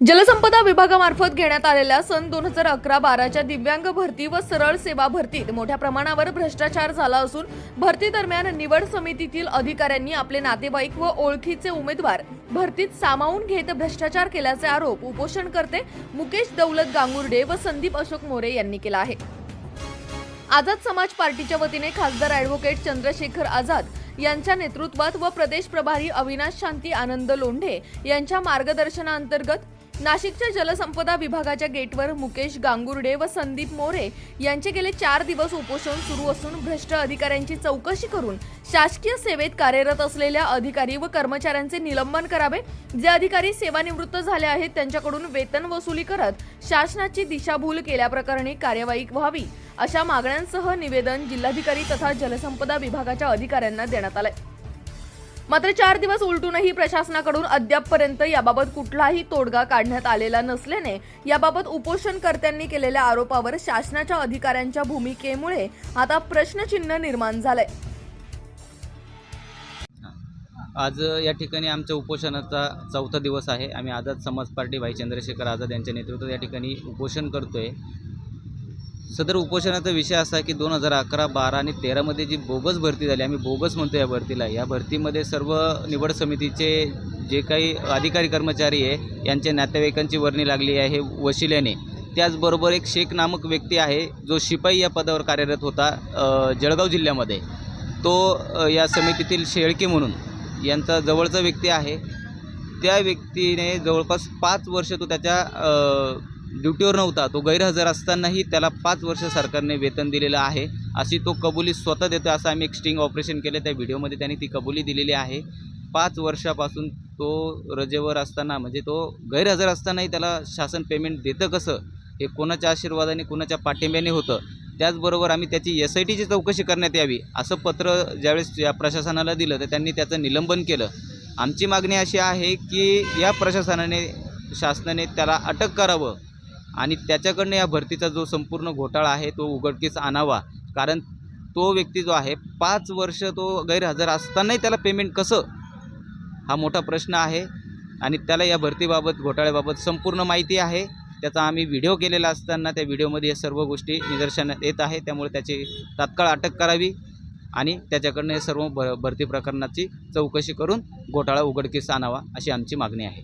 जलसंपदा विभागामार्फत घेण्यात आलेल्या सन दोन हजार अकरा बाराच्या दिव्यांग भरती व सरळ सेवा भरतीत मोठ्या प्रमाणावर भ्रष्टाचार झाला असून भरती दरम्यान निवड समितीतील अधिकाऱ्यांनी आपले नातेवाईक व ओळखीचे उमेदवार भरतीत सामावून घेत भ्रष्टाचार केल्याचे आरोप उपोषणकर्ते मुकेश दौलत गांगुर्डे व संदीप अशोक मोरे यांनी केला आहे. आझाद समाज पार्टीच्या वतीने खासदार ॲडव्होकेट चंद्रशेखर आझाद यांच्या नेतृत्वात व प्रदेश प्रभारी अविनाश शांती आनंद लोंढे यांच्या मार्गदर्शनाअंतर्गत नाशिकच्या जलसंपदा विभागाच्या गेटवर मुकेश गांगुर्डे व संदीप मोरे यांचे गेले चार दिवस उपोषण सुरू असून भ्रष्ट अधिकाऱ्यांची चौकशी करून शासकीय सेवेत कार्यरत असलेल्या अधिकारी व कर्मचाऱ्यांचे निलंबन करावे. जे अधिकारी सेवानिवृत्त झाले आहेत त्यांच्याकडून वेतन वसुली करत शासनाची दिशाभूल केल्याप्रकरणी कार्यवाही व्हावी अशा मागण्यांसह निवेदन जिल्हाधिकारी तथा जलसंपदा विभागाच्या अधिकाऱ्यांना देण्यात आलंय. मात्र चार दिवस उलटूनही प्रशासनाकडून अद्यापपर्यंत याबाबत कुठलाही तोडगा काढण्यात आलेला नसल्याने याबाबत उपोषणकर्त्यांनी केलेल्या आरोपावर शासनाच्या अधिकाऱ्यांच्या भूमिकेमुळे आता प्रश्नचिन्ह निर्माण झालंय. आज या ठिकाणी आमच्या उपोषणाचा चौथा दिवस आहे. आम्ही आझाद समाज पार्टी भाई चंद्रशेखर आझाद यांच्या नेतृत्वात या ठिकाणी उपोषण करतो आहे सदर उपोषणाचा विषय असा की दोन हजार अकरा बारा आणि तेरामध्ये जी बोगस भरती झाली आम्ही बोगस म्हणतो या भरतीला. या भरतीमध्ये सर्व निवड समितीचे जे काही अधिकारी कर्मचारी आहे यांच्या नातेवाईकांची वर्णी लागली आहे वशिल्याने. त्याचबरोबर एक शेख नामक व्यक्ती आहे जो शिपाई या पदावर कार्यरत होता जळगाव जिल्ह्यामध्ये. तो या समितीतील शेळके म्हणून यांचा जवळचा व्यक्ती आहे. त्या व्यक्तीने जवळपास पाच वर्ष तो त्याच्या ड्युटीवर नव्हता. तो गैरहजर असतानाही त्याला पाच वर्ष सरकारने वेतन दिलेलं आहे. अशी तो कबुली स्वतः देतो असं आम्ही एक स्टिंग ऑपरेशन केलं त्या व्हिडिओमध्ये त्यांनी ती कबुली दिलेली आहे. पाच वर्षापासून तो रजेवर असताना म्हणजे तो गैरहजर असतानाही त्याला शासन पेमेंट देतं कसं? हे कोणाच्या आशीर्वादाने कोणाच्या पाठिंब्याने होतं? त्याचबरोबर आम्ही त्याची एस आय टीची चौकशी करण्यात यावी असं पत्र ज्यावेळेस या प्रशासनाला दिलं तर त्यांनी त्याचं निलंबन केलं. आमची मागणी अशी आहे की या प्रशासनाने शासनाने त्याला अटक करावं. आणि त्याच्याकडनं या भरतीचा जो संपूर्ण घोटाळा आहे तो उघडकीस आणावा. कारण तो व्यक्ती जो आहे पाच वर्ष तो गैरहजर असतानाही त्याला पेमेंट कसं? हा मोठा प्रश्न आहे. आणि त्याला या भरतीबाबत घोटाळ्याबाबत संपूर्ण माहिती आहे. त्याचा आम्ही व्हिडिओ केलेला असताना त्या व्हिडिओमध्ये या सर्व गोष्टी निदर्शनात येत आहे. त्यामुळे त्याची तात्काळ अटक करावी आणि त्याच्याकडनं हे सर्व भ भरती प्रकरणाची चौकशी करून घोटाळा उघडकीस आणावा अशी आमची मागणी आहे.